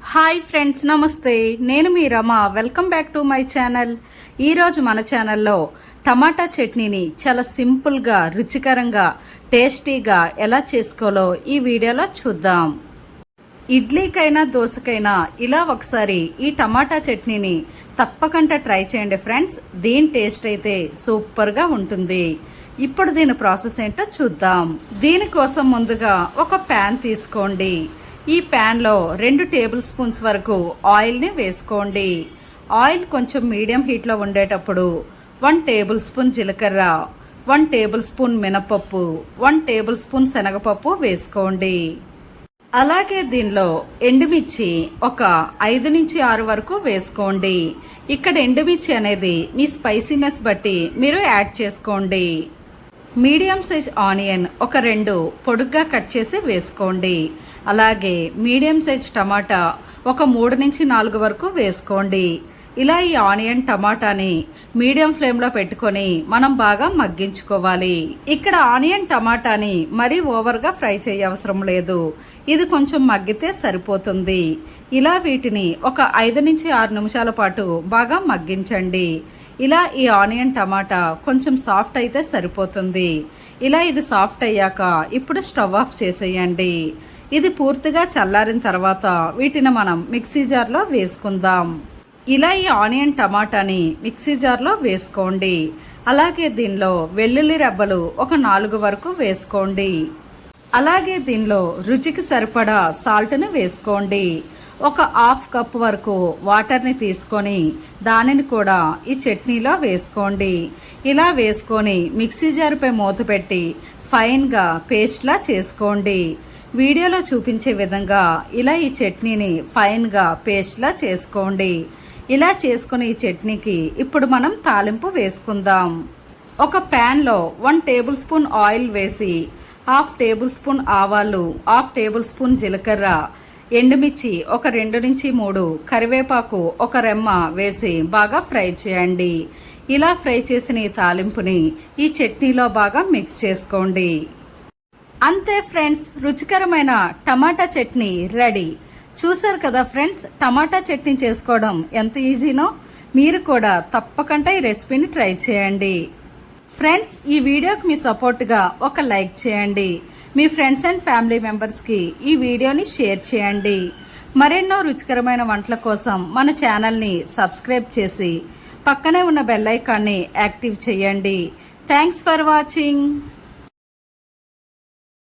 Hi friends నమస్తే. నేను మీ Rama. Welcome back to my channel ఈరోజు మన ఛానల్లో టమాటా చట్నీని చాలా సింపుల్గా రుచికరంగా టేస్టీగా ఎలా చేసుకోవాలో ఈ వీడియోలో చూద్దాం. ఇడ్లీకైనా దోశకైనా ఇలా ఒకసారి ఈ టమాటా చట్నీని తప్పకుండా ట్రై చేయండి ఫ్రెండ్స్ దీని టేస్ట్ అయితే సూపర్గా ఉంటుంది. ఇప్పుడు దీని ప్రాసెస్ ఏంటో చూద్దాం. దీనికోసం ముందుగా ఒక ప్యాన్ తీసుకోండి. ఈ ప్యాన్లో రెండు టేబుల్ స్పూన్స్ వరకు ఆయిల్ని వేసుకోండి. ఆయిల్ కొంచెం మీడియం హీట్లో ఉండేటప్పుడు వన్ టేబుల్ స్పూన్ జీలకర్ర వన్ టేబుల్ స్పూన్ మినపప్పు వన్ టేబుల్ స్పూన్ శనగపప్పు వేసుకోండి. అలాగే దీనిలో ఎండుమిర్చి ఒక ఐదు నుంచి ఆరు వరకు వేసుకోండి. ఇక్కడ ఎండుమిర్చి అనేది మీ స్పైసీనెస్ బట్టి మీరు యాడ్ చేసుకోండి. మీడియం సైజ్ ఆనియన్ ఒక రెండు పొడుగ్గా కట్ చేసి వేసుకోండి. అలాగే మీడియం సైజ్ టమాటా ఒక మూడు నుంచి నాలుగు వరకు వేసుకోండి. ఇలా ఈ ఆనియన్ టమాటాని మీడియం ఫ్లేమ్లో పెట్టుకొని మనం బాగా మగ్గించుకోవాలి. ఇక్కడ ఆనియన్ టమాటాని మరీ ఓవర్గా ఫ్రై చేయవసరం లేదు. ఇది కొంచెం మగ్గితే సరిపోతుంది. ఇలా వీటిని ఒక ఐదు నుంచి ఆరు నిమిషాల పాటు బాగా మగ్గించండి. ఇలా ఈ ఆనియన్ టమాటా కొంచెం సాఫ్ట్ అయితే సరిపోతుంది. ఇలా ఇది సాఫ్ట్ అయ్యాక ఇప్పుడు స్టవ్ ఆఫ్ చేసేయండి. ఇది పూర్తిగా చల్లారిన తర్వాత వీటిని మనం మిక్సీ జార్లో వేసుకుందాం. ఇలా ఈ ఆనియన్ టమాటాని మిక్సీ జార్లో వేసుకోండి. అలాగే దీనిలో వెల్లుల్లి రెబ్బలు ఒక నాలుగు వరకు వేసుకోండి. అలాగే దీనిలో రుచికి సరిపడా సాల్ట్ని వేసుకోండి. ఒక హాఫ్ కప్ వరకు వాటర్ని తీసుకొని దానిని కూడా ఈ చట్నీలో వేసుకోండి. ఇలా వేసుకొని మిక్సీ జారుపై మూత పెట్టి ఫైన్గా పేస్ట్లా చేసుకోండి. వీడియోలో చూపించే విధంగా ఇలా ఈ చట్నీని ఫైన్గా పేస్ట్లా చేసుకోండి. ఇలా చేసుకుని ఈ చట్నీకి ఇప్పుడు మనం తాలింపు వేసుకుందాం. ఒక ప్యాన్లో వన్ టేబుల్ స్పూన్ ఆయిల్ వేసి హాఫ్ టేబుల్ స్పూన్ ఆవాలు హాఫ్ టేబుల్ స్పూన్ జీలకర్ర ఎండుమిర్చి ఒక రెండు నుంచి మూడు కరివేపాకు ఒక రెమ్మ వేసి బాగా ఫ్రై చేయండి. ఇలా ఫ్రై చేసిన ఈ తాలింపుని ఈ చట్నీలో బాగా మిక్స్ చేసుకోండి. అంతే ఫ్రెండ్స్ రుచికరమైన టమాటా చట్నీ రెడీ. చూసారు కదా ఫ్రెండ్స్ టమాటా చట్నీ చేసుకోవడం ఎంత ఈజీనో? మీరు కూడా తప్పకుండా ఈ రెసిపీని ట్రై చేయండి. ఫ్రెండ్స్ ఈ వీడియోకి మీ సపోర్ట్గా ఒక లైక్ చేయండి. మీ ఫ్రెండ్స్ అండ్ ఫ్యామిలీ మెంబర్స్కి ఈ వీడియోని షేర్ చేయండి. మరెన్నో రుచికరమైన వంటల కోసం మన ఛానల్ని సబ్స్క్రైబ్ చేసి పక్కనే ఉన్న బెల్ ఐకాన్ని యాక్టివ్ చేయండి. Thanks for watching.